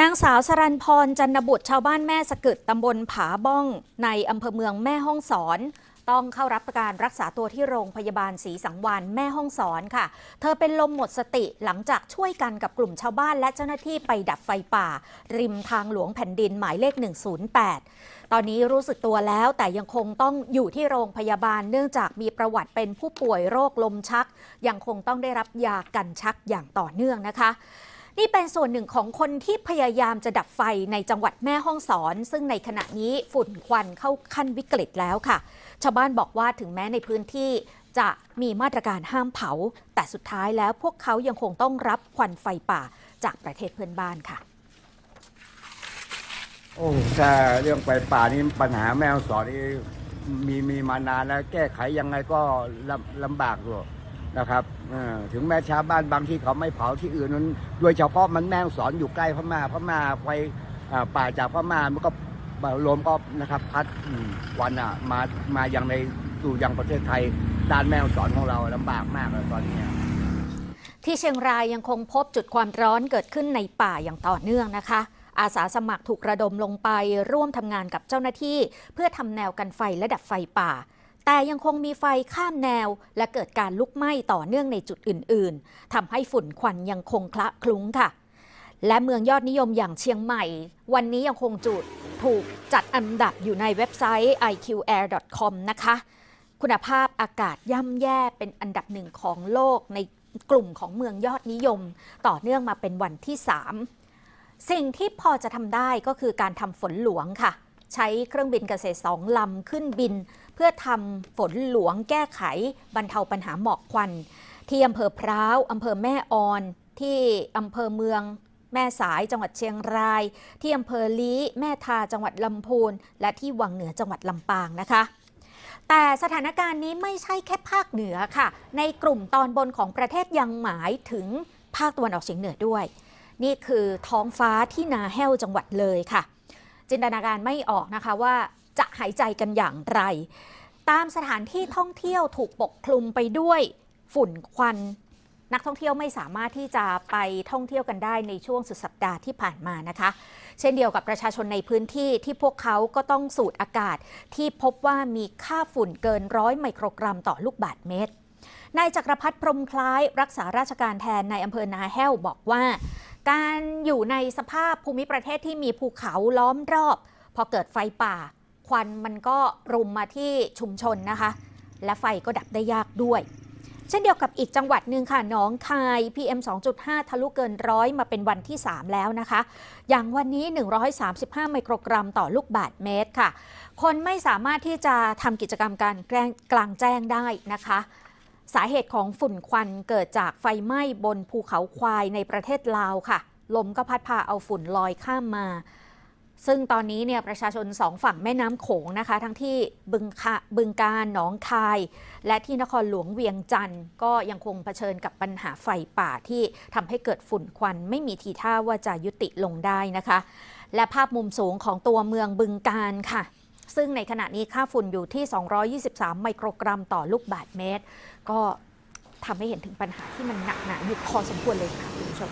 นางสาวสรันพรจันนบุตรชาวบ้านแม่สะกึดตำบลผาบ้อง ในอำเภอเมืองแม่ห้องสอน ต้องเข้ารับการรักษาตัวที่โรงพยาบาลศรีสังวานแม่ห้องสอนค่ะ เธอเป็นลมหมดสติหลังจากช่วยกันกับกลุ่มชาวบ้านและเจ้าหน้าที่ไปดับไฟป่า ริมทางหลวงแผ่นดินหมายเลข 108 ตอนนี้รู้สึกตัวแล้วแต่ยังคงต้องอยู่ที่โรงพยาบาลเนื่องจากมีประวัติเป็นผู้ป่วยโรคลมชัก ยังคงต้องได้รับยากันชักอย่างต่อเนื่องนะคะ นี่เป็นส่วนหนึ่งของคนที่พยายามจะดับไฟในจังหวัดแม่ฮ่องสอน ซึ่งในขณะนี้ฝุ่นควันเข้าขั้นวิกฤตแล้วค่ะ ชาวบ้านบอกว่าถึงแม้ในพื้นที่จะมีมาตรการห้ามเผา แต่สุดท้ายแล้วพวกเขายังคงต้องรับควันไฟป่าจากประเทศเพื่อนบ้านค่ะ โอ้ถ้าเรื่องไฟป่านี่ปัญหาแม่ฮ่องสอนนี่มีมีมานานแล้วแก้ไขยังไงก็ลำลำบากอยู่ นะครับถึงแม้ชาวบ้านบางที่เขาไม่เผาที่อื่นนั้นโดยเฉพาะมันแม่งสอนอยู่ใกล้พม่าพม่าไฟป่าจากพม่ามันก็ลมก็นะครับพัดควันอะมามาอยังในสู่ยังประเทศไทยด้านแม่งสอนของเราลำบากมากเลยตอนนี้ที่เชียงรายยังคงพบจุดความร้อนเกิดขึ้นในป่าอย่างต่อเนื่องนะคะ อาสาสมัครถูกระดมลงไปร่วมทำงานกับเจ้าหน้าที่ เพื่อทำแนวกันไฟและดับไฟป่า แต่ยังคงมีไฟข้ามแนว และเกิดการลุกไหม้ต่อเนื่องในจุดอื่น ๆทำให้ฝุ่นควันยังคงคละคลุ้งค่ะ และเมืองยอดนิยมอย่างเชียงใหม่ วันนี้ยังคงจุดถูกจัดอันดับอยู่ในเว็บไซต์ iqair.com นะคะ คุณภาพอากาศย่ำแย่เป็นอันดับหนึ่งของโลกในกลุ่มของเมืองยอดนิยม ต่อเนื่องมาเป็นวันที่ 3 สิ่งที่พอจะทำได้ก็คือการทำฝนหลวงค่ะ ใช้เครื่องบินเกษตรสองลำขึ้นบิน เพื่อทำฝนหลวงแก้ไขบรรเทาปัญหาหมอกควัน ที่อำเภอพร้าวอำเภอแม่ออน ที่อำเภอเมืองแม่สายจังหวัดเชียงราย ที่อำเภอลี้แม่ทาจังหวัดลำพูน และที่วังเหนือจังหวัดลำปางนะคะแต่สถานการณ์นี้ไม่ใช่แค่ภาคเหนือค่ะ ในกลุ่มตอนบนของประเทศยังหมายถึงภาคตะวันออกเฉียงเหนือด้วย นี่คือท้องฟ้าที่นาแห้วจังหวัดเลยค่ะ จินตนาการไม่ออกนะคะว่า จะหายใจกันอย่างไร ตามสถานที่ท่องเที่ยวถูกปกคลุมไปด้วยฝุ่นควัน นักท่องเที่ยวไม่สามารถที่จะไปท่องเที่ยวกันได้ในช่วงสุดสัปดาห์ที่ผ่านมานะคะ เช่นเดียวกับประชาชนในพื้นที่ที่พวกเขาก็ต้องสูดอากาศ ที่พบว่ามีค่าฝุ่นเกินร้อยไมโครกรัมต่อลูกบาศก์เมตรนายจักรพัฒน์พรมคล้ายรักษาราชการแทนในอำเภอนาแห้วบอกว่า การอยู่ในสภาพภูมิประเทศที่มีภูเขาล้อมรอบ พอเกิดไฟป่า ควันมันก็รุมมาที่ชุมชนนะคะ และไฟก็ดับได้ยากด้วย เช่นเดียวกับอีกจังหวัดหนึ่งค่ะหนองคาย PM 2.5 ทะลุเกินร้อยมาเป็นวันที่ 3 แล้วนะคะ อย่างวันนี้ 135 ไมโครกรัมต่อลูกบาศก์เมตรค่ะ คนไม่สามารถที่จะทำกิจกรรมการกลางแจ้งได้นะคะสาเหตุของฝุ่นควันเกิดจากไฟไหม้บนภูเขาควายในประเทศลาวค่ะ ลมก็พัดพาเอาฝุ่นลอยข้ามมา ซึ่งตอนนี้เนี่ยประชาชนสองฝั่งแม่น้ำโขงนะคะ ทั้งที่บึงคะบึงการหนองคาย และที่นครหลวงเวียงจันทร์ก็ยังคงเผชิญกับปัญหาไฟป่าที่ทำให้เกิดฝุ่นควัน ไม่มีทีท่าว่าจะยุติลงได้นะคะ และภาพมุมสูงของตัวเมืองบึงการค่ะ ซึ่งในขณะนี้ค่าฝุ่นอยู่ที่ 223 ไมโครกรัมต่อลูกบาศก์เมตร ก็ทำให้เห็นถึงปัญหาที่มันหนักหนาอยู่พอสมควรเลยค่ะคุณผู้ชม